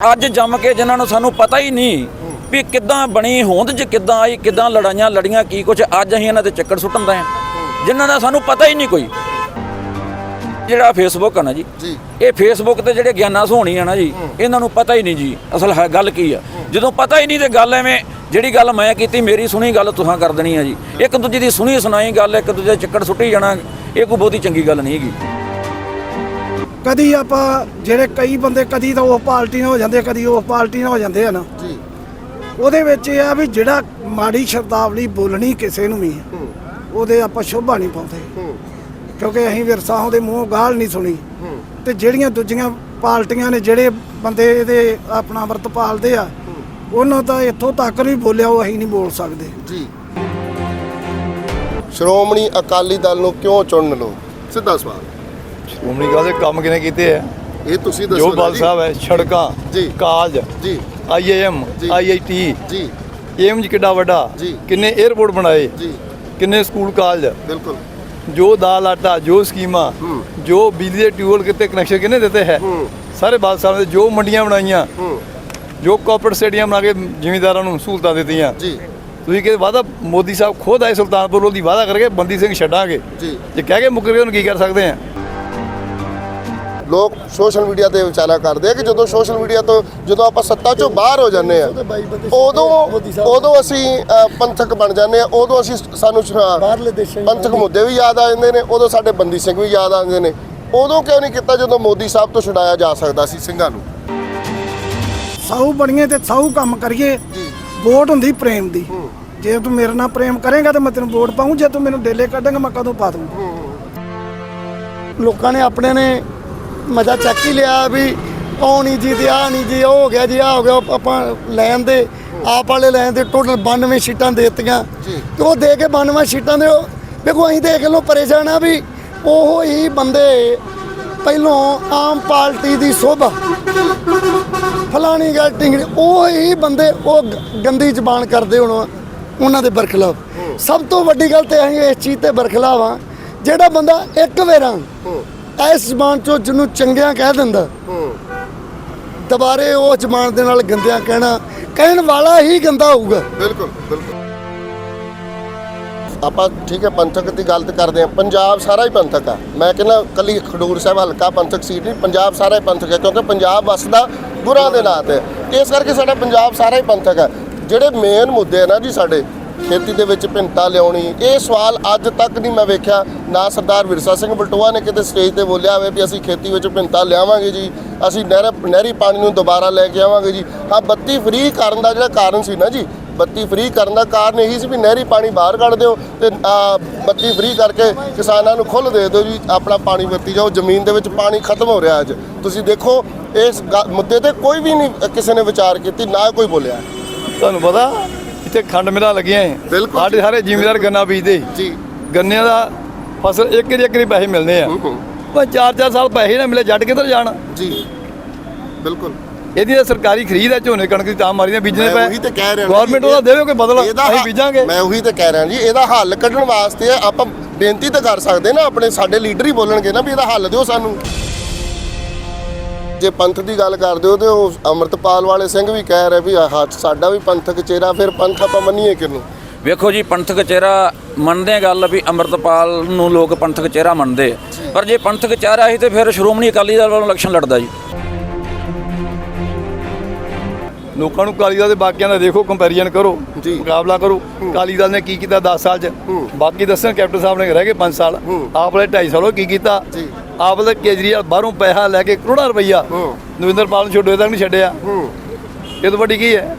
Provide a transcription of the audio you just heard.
ਅੱਜ ਜੰਮ ਕੇ ਜਿਨ੍ਹਾਂ ਨੂੰ ਸਾਨੂੰ ਪਤਾ ਹੀ ਨਹੀਂ ਵੀ ਕਿੱਦਾਂ ਬਣੀ ਹੋਂਦ ਚ ਕਿੱਦਾਂ ਆਈ ਕਿੱਦਾਂ ਲੜਾਈਆਂ ਲੜੀਆਂ ਕੀ ਕੁਝ ਅੱਜ ਅਸੀਂ ਇਹਨਾਂ ਦੇ ਚੱਕਰ ਸੁੱਟਣ ਦਾ ਜਿਨ੍ਹਾਂ ਦਾ ਸਾਨੂੰ ਪਤਾ ਹੀ ਨਹੀਂ ਕੋਈ। ਜਿਹੜਾ ਫੇਸਬੁੱਕ ਆ ਨਾ ਜੀ ਇਹ ਫੇਸਬੁੱਕ ਤੇ ਜਿਹੜੇ ਗਿਆਨਾਂ ਸੋਹਣੀ ਆ ਨਾ ਜੀ ਇਹਨਾਂ ਨੂੰ ਪਤਾ ਹੀ ਨਹੀਂ ਜੀ ਅਸਲ ਹੈ ਗੱਲ ਕੀ ਆ? ਜਦੋਂ ਪਤਾ ਹੀ ਨਹੀਂ ਤੇ ਗੱਲ ਐਵੇਂ ਜਿਹੜੀ ਗੱਲ ਮੈਂ ਕੀਤੀ ਮੇਰੀ ਸੁਣੀ ਗੱਲ ਤੁਸਾਂ ਕਰ ਦੇਣੀ ਆ ਜੀ। ਇੱਕ ਦੂਜੇ ਦੀ ਸੁਣੀ ਸੁਣਾਈ ਗੱਲ ਇੱਕ ਦੂਜੇ ਚੱਕਰ ਸੁੱਟੀ ਜਾਣਾ ਇਹ ਕੋਈ ਬਹੁਤੀ ਚੰਗੀ ਗੱਲ ਨਹੀਂ ਹੈਗੀ। ਕਦੀ ਆਪਾਂ ਜਿਹੜੇ ਕਈ ਬੰਦੇ ਕਦੀ ਤਾਂ ਉਹ ਪਾਰਟੀ ਨਾਲ ਹੋ ਜਾਂਦੇ ਕਦੀ ਉਹ ਪਾਰਟੀ ਨਾਲ ਹੋ ਜਾਂਦੇ ਆ ਨਾ। ਜੀ। ਉਹਦੇ ਵਿੱਚ ਇਹ ਆ ਵੀ ਜਿਹੜਾ ਮਾੜੀ ਸ਼ਬਦਾਵਲੀ ਬੋਲਣੀ ਕਿਸੇ ਨੂੰ ਵੀ ਉਹਦੇ ਆਪਾਂ ਸ਼ੋਭਾ ਨਹੀਂ ਪਾਉਂਦੇ। ਕਿਉਂਕਿ ਅਸੀਂ ਵਿਰਸਾਹਾਂ ਦੇ ਮੂੰਹੋਂ ਗਾਲ ਨਹੀਂ ਸੁਣੀ। ਤੇ ਜਿਹੜੀਆਂ ਦੂਜੀਆਂ ਪਾਰਟੀਆਂ ਨੇ ਜਿਹੜੇ ਬੰਦੇ ਇਹਦੇ ਆਪਣਾ ਵਰਤ ਪਾਲਦੇ ਆ ਉਹਨਾਂ ਤਾਂ ਇੱਥੋਂ ਤੱਕ ਨਹੀਂ ਬੋਲਿਆ ਉਹ ਅਸੀਂ ਨਹੀਂ ਬੋਲ ਸਕਦੇ। ਜੀ। ਸ਼੍ਰੋਮਣੀ ਅਕਾਲੀ ਦਲ ਨੂੰ ਕਿਉਂ ਚੁਣਨ ਲੋ ਸਿੱਧਾ ਸਵਾਲ। ਸ਼੍ਰੋਮਣੀ ਅਕਾਲੀ ਦੇ ਕੰਮ ਕਿਨੇ ਕੀਤੇ ਹੈ ਇਹ ਤੁਸੀਂ ਦੱਸੋ ਜੋ ਬਾਲ। ਸਾਹਿਬ ਹੈ ਸੜਕਾਂ ਜੀ। ਕਾਲਜ ਜੀ। ਆਈਏਐਮ। ਆਈਆਈਟੀ ਜੀ। ਏਮਜ ਕਿੱਡਾ ਵੱਡਾ। ਕਿੰਨੇ 에ਅਰਪੋਰਟ ਬਣਾਏ ਜੀ। ਕਿੰਨੇ ਸਕੂਲ ਕਾਲਜ। ਬਿਲਕੁਲ। ਜੋ ਦਾਲ ਆਟਾ ਜੋ ਸਕੀਮਾਂ। ਜੋ ਬਿਜਲੀ ਦੇ ਟਿਊਬਲ ਕਿਤੇ ਕਨੈਕਸ਼ਨ ਕਿਨੇ ਦਿੱਤੇ ਹੈ। ਸਾਰੇ ਬਾਲ ਸਾਹਿਬ ਨੇ ਜੋ ਮੰਡੀਆਂ ਬਣਾਈਆਂ ਜੋ ਕਾਰਪੋਰੇਟ ਸਟੇਡੀਅਮ ਬਣਾ ਕੇ ਜ਼ਿਮੀਂਦਾਰਾਂ ਨੂੰ ਸਹੂਲਤਾਂ ਦਿੱਤੀਆਂ। ਜੀ। ਤੁਸੀਂ ਕਿ ਵਾਦਾ ਮੋਦੀ ਸਾਹਿਬ ਖੁਦ ਆਏ ਸੁਲਤਾਨਪੁਰ ਲੋਧੀ ਵਾਦਾ ਕਰਕੇ ਬੰਦੀ ਸਿੰਘ ਛੱਡਾਂਗੇ। ਜੀ। ਜੇ ਕਹਿ ਕੇ ਮੁੱਕਰ ਗਏ ਉਹਨੂੰ ਕੀ ਕਰ ਸਕਦੇ ਆ? ਲੋਕ ਸੋਸ਼ਲ ਮੀਡੀਆ ਤੇ ਵਿਚਾਰਾ ਕਰਦੇ ਆ ਕਿ ਜਦੋਂ ਸੋਸ਼ਲ ਮੀਡੀਆ ਤੋਂ ਜਦੋਂ ਆਪਾਂ ਸੱਤਾ ਚੋਂ ਬਾਹਰ ਹੋ ਜਾਂਦੇ ਆ ਉਦੋਂ ਉਦੋਂ ਅਸੀਂ ਪੰਥਕ ਬਣ ਜਾਂਦੇ ਆ ਉਦੋਂ ਅਸੀਂ ਸਾਨੂੰ ਪੰਥਕ ਮੁੱਦੇ। ਵੀ ਯਾਦ ਆ ਜਾਂਦੇ ਨੇ ਉਦੋਂ ਸਾਡੇ ਬੰਦੀ ਸਿੰਘ ਵੀ ਯਾਦ ਆ ਜਾਂਦੇ ਨੇ। ਉਦੋਂ ਕਿਉਂ ਨਹੀਂ ਕੀਤਾ ਜਦੋਂ ਮੋਦੀ ਸਾਹਿਬ ਤੋਂ ਛੁਡਾਇਆ ਜਾ ਸਕਦਾ ਸੀ ਸਿੰਘਾਂ ਨੂੰ? ਸਾਊ ਬਣੀਏ ਤੇ ਸਾਊ ਕੰਮ ਕਰੀਏ। ਵੋਟ ਹੁੰਦੀ ਪ੍ਰੇਮ ਦੀ। ਜੇ ਤੂੰ ਮੇਰੇ ਨਾਲ ਪ੍ਰੇਮ ਕਰੇਗਾ ਤਾਂ ਮੈਂ ਤੈਨੂੰ ਵੋਟ ਪਾਉਂ ਜੇ ਤੂੰ ਮੈਨੂੰ ਡੇਲੇ ਕੱਢੇਗਾ ਮੈਂ ਕਦੋਂ ਪਾ ਦੂੰ ਲੋਕਾਂ ਨੇ ਆਪਣੇ ਨੇ ਮਜ਼ਾ ਚੱਕ ਹੀ ਲਿਆ ਵੀ ਉਹ ਨਹੀਂ ਜੀ ਤੇ ਆ ਨਹੀਂ ਜੀ ਉਹ ਹੋ ਗਿਆ ਜੀ ਆ ਹੋ ਗਿਆ ਆਪਾਂ ਲੈਣ ਦੇ ਆਪ ਵਾਲੇ ਲੈਣ ਦੇ ਟੋਟਲ 92 ਸੀਟਾਂ ਦੇ ਦਿੱਤੀਆਂ। ਤੇ ਉਹ ਦੇ ਕੇ 92 ਸੀਟਾਂ ਦੇ ਉਹ- ਵੇਖੋ ਅਸੀਂ ਦੇਖ ਲਓ ਪਰੇਸ਼ਾਨ ਆ ਵੀ ਉਹ ਹੀ ਬੰਦੇ ਪਹਿਲੋਂ ਆਮ ਪਾਰਟੀ ਦੀ ਸੋਭਾ। ਫਲਾਣੀ ਗੱਲ ਟਿੰਗੜੀ ਉਹ ਹੀ ਬੰਦੇ ਉਹ ਗੰਦੀ ਜ਼ਬਾਨ ਕਰਦੇ ਹੁਣ ਉਹਨਾਂ ਦੇ ਬਰਖਲਾਫ। ਸਭ ਤੋਂ ਵੱਡੀ ਗੱਲ ਤੇ ਅਸੀਂ ਇਸ ਚੀਜ਼ ਤੇ ਬਰਖਲਾਫ ਆ ਜਿਹੜਾ ਬੰਦਾ ਇੱਕ ਵੇਰਾਂ ਇਸ ਜ਼ਬਾਨ ਚੋਂ ਜਿਹਨੂੰ ਚੰਗਿਆਂ ਕਹਿ ਦਿੰਦਾ ਹੂੰ। ਦੁਬਾਰੇ ਉਹ ਜ਼ਬਾਨ ਦੇ ਨਾਲ ਗੰਦਿਆਂ ਕਹਿਣਾ ਕਹਿਣ ਵਾਲਾ ਹੀ ਗੰਦਾ ਹੋਊਗਾ। ਬਿਲਕੁਲ ਬਿਲਕੁਲ। ਆਪਾਂ ਠੀਕ ਹੈ ਪੰਥਕ ਦੀ ਗੱਲ ਤੇ ਕਰਦੇ ਆ ਪੰਜਾਬ ਸਾਰਾ ਹੀ ਪੰਥਕ ਆ। ਮੈਂ ਕਹਿੰਦਾ ਕੱਲੀ ਖਡੂਰ ਸਾਹਿਬ ਹਲਕਾ ਪੰਥਕ ਸੀਟ ਨਹੀਂ ਪੰਜਾਬ ਸਾਰਾ ਹੀ ਪੰਥਕ ਹੈ ਕਿਉਂਕਿ ਪੰਜਾਬ ਵਸਦਾ ਗੁਰਾਂ ਦੇ ਨਾਂ ਤੇ। ਇਸ ਕਰਕੇ ਸਾਡਾ ਪੰਜਾਬ ਸਾਰਾ ਹੀ ਪੰਥਕ ਹੈ ਜਿਹੜੇ ਮੇਨ ਮੁੱਦੇ ਆ ਨਾ ਜੀ ਸਾਡੇ ਖੇਤੀ ਦੇ ਵਿੱਚ ਭਿੰਨਤਾ ਲਿਆਉਣੀ, ਇਹ ਸਵਾਲ ਅੱਜ ਤੱਕ ਨਹੀਂ ਮੈਂ ਵੇਖਿਆ। ਨਾ ਸਰਦਾਰ ਵਿਰਸਾ ਸਿੰਘ ਬਲਟੋਆ ਨੇ ਕਿਤੇ ਸਟੇਜ ਤੇ ਬੋਲਿਆ ਹੋਵੇ ਵੀ ਅਸੀਂ ਖੇਤੀ ਵਿੱਚ ਭਿੰਨਤਾ ਲਿਆਵਾਂਗੇ ਜੀ, ਅਸੀਂ ਨਹਿਰ, ਨਹਿਰੀ ਪਾਣੀ ਨੂੰ ਦੁਬਾਰਾ ਲੈ ਕੇ ਆਵਾਂਗੇ ਜੀ। ਹਾਂ, ਬੱਤੀ ਫ੍ਰੀ ਕਰਨ ਦਾ ਜਿਹੜਾ ਕਾਰਨ ਸੀ ਨਾ ਜੀ, ਬੱਤੀ ਫ੍ਰੀ ਕਰਨ ਦਾ ਕਾਰਨ ਇਹੀ ਸੀ ਵੀ ਨਹਿਰੀ ਪਾਣੀ ਬਾਹਰ ਕੱਢ ਦਿਓ ਤੇ ਬੱਤੀ ਫ੍ਰੀ ਕਰਕੇ ਕਿਸਾਨਾਂ ਨੂੰ ਖੁੱਲ੍ਹ ਦੇ ਦਿਓ ਜੀ, ਆਪਣਾ ਪਾਣੀ ਵਰਤੀ ਜਾਓ, ਜ਼ਮੀਨ ਦੇ ਵਿੱਚ ਪਾਣੀ ਖਤਮ ਹੋ ਰਿਹਾ ਅੱਜ। ਤੁਸੀਂ ਦੇਖੋ, ਇਸ ਗ- ਮੁੱਦੇ ਤੇ ਕੋਈ ਵੀ ਨਹੀਂ, ਕਿਸੇ ਨੇ ਵਿਚਾਰ ਕੀਤੀ, ਨਾ ਕੋਈ ਬੋਲਿਆ। ਤੁਹਾਨੂੰ ਪਤਾ ਇੱਥੇ ਖੰਡ ਮਿਲਾਂ ਲੱਗੀਆਂ ਹੈ ਬਿਲਕੁਲ ਸਾਡੇ ਸਾਰੇ ਜ਼ਿਮੀਂਦਾਰ ਗੰਨਾ ਬੀਜਦੇ। ਜੀ। ਗੰਨਿਆਂ ਦਾ ਫਸਲ ਇੱਕ ਇੱਕ ਹੀ ਪੈਸੇ ਮਿਲਦੇ ਆ। ਹੂੰ। ਪਰ ਚਾਰ ਚਾਰ ਸਾਲ ਪੈਸੇ ਨਾ ਮਿਲੇ ਜੱਟ ਕਿੱਧਰ ਜਾਣ? ਜੀ। ਬਿਲਕੁਲ। ਇਹਦੀ ਤਾਂ ਸਰਕਾਰੀ ਖਰੀਦ ਹੈ ਝੋਨੇ ਕਣਕ ਦੀ ਤਾਂ ਮਾਰੀਆਂ ਬੀਜਣੇ ਮੈਂ ਪਏ ਉਹੀ ਤੇ ਕਹਿ ਰਿਹਾ ਗਵਰਨਮੈਂਟ ਉਹਦਾ ਦੇਵੇ ਕੋਈ ਬਦਲਾ ਇਹਦਾ ਅਸੀਂ ਬੀਜਾਂਗੇ। ਮੈਂ ਉਹੀ ਤੇ ਕਹਿ ਰਿਹਾ ਜੀ ਇਹਦਾ ਹੱਲ ਕੱਢਣ ਵਾਸਤੇ ਆਪਾਂ ਬੇਨਤੀ ਤਾਂ ਕਰ ਸਕਦੇ ਨਾ ਆਪਣੇ ਸਾਡੇ ਲੀਡਰ ਹੀ ਬੋਲਣਗੇ ਨਾ ਵੀ ਇਹਦਾ ਹੱਲ ਦਿਓ ਸਾਨੂੰ। ਜੇ ਪੰਥ ਦੀ ਗੱਲ ਕਰਦੇ ਹੋ ਤੇ ਉਹ ਅੰਮ੍ਰਿਤਪਾਲ ਵਾਲੇ ਸਿੰਘ ਵੀ ਕਹਿ ਰਹੇ ਵੀ ਆਹ ਸਾਡਾ ਵੀ ਪੰਥਕ ਚਿਹਰਾ, ਫਿਰ ਪੰਥ ਆਪਾਂ ਮੰਨੀਏ ਕਿਹਨੂੰ? ਵੇਖੋ ਜੀ, ਪੰਥਕ ਚਿਹਰਾ ਮੰਨਦੇ ਆ ਗੱਲ ਵੀ ਅੰਮ੍ਰਿਤਪਾਲ ਨੂੰ ਲੋਕ ਪੰਥਕ ਚਿਹਰਾ ਮੰਨਦੇ ਪਰ ਜੇ ਪੰਥਕ ਚਿਹਰਾ ਸੀ ਤੇ ਫਿਰ ਸ਼੍ਰੋਮਣੀ ਅਕਾਲੀ ਦਲ ਵੱਲੋਂ ਇਲੈਕਸ਼ਨ ਲੜਦਾ ਜੀ। ਲੋਕਾਂ ਨੂੰ ਕਾਲੀ ਦਲ ਦੇ ਬਾਕੀਆਂ ਦਾ ਦੇਖੋ ਕੰਪੈਰੀਜ਼ਨ ਕਰੋ। ਮੁਕਾਬਲਾ ਕਰੋ। ਕਾਲੀ ਦਲ ਨੇ ਕੀ ਕੀਤਾ 10 ਸਾਲ ਚ? ਬਾਕੀ ਦੱਸਣ ਕੈਪਟਨ ਸਾਹਿਬ ਨੇ ਰਹਿ ਗਏ 5 ਸਾਲ। ਆਪ ਵਾਲੇ 2.5 ਸਾਲ ਕੀ ਕੀਤਾ। ਆਪ ਵਾਲੇ ਕੇਜਰੀਵਾਲ ਬਾਹਰੋਂ ਪੈਸਾ ਲੈ ਕੇ ਕਰੋੜਾਂ ਰੁਪਈਆ। ਨਵਿੰਦਰ ਪਾਲ ਨੂੰ ਛੱਡੋ ਤੱਕ ਨਹੀਂ ਛੱਡਿਆ। ਇਹ ਤੋਂ ਵੱਡੀ ਕੀ ਹੈ?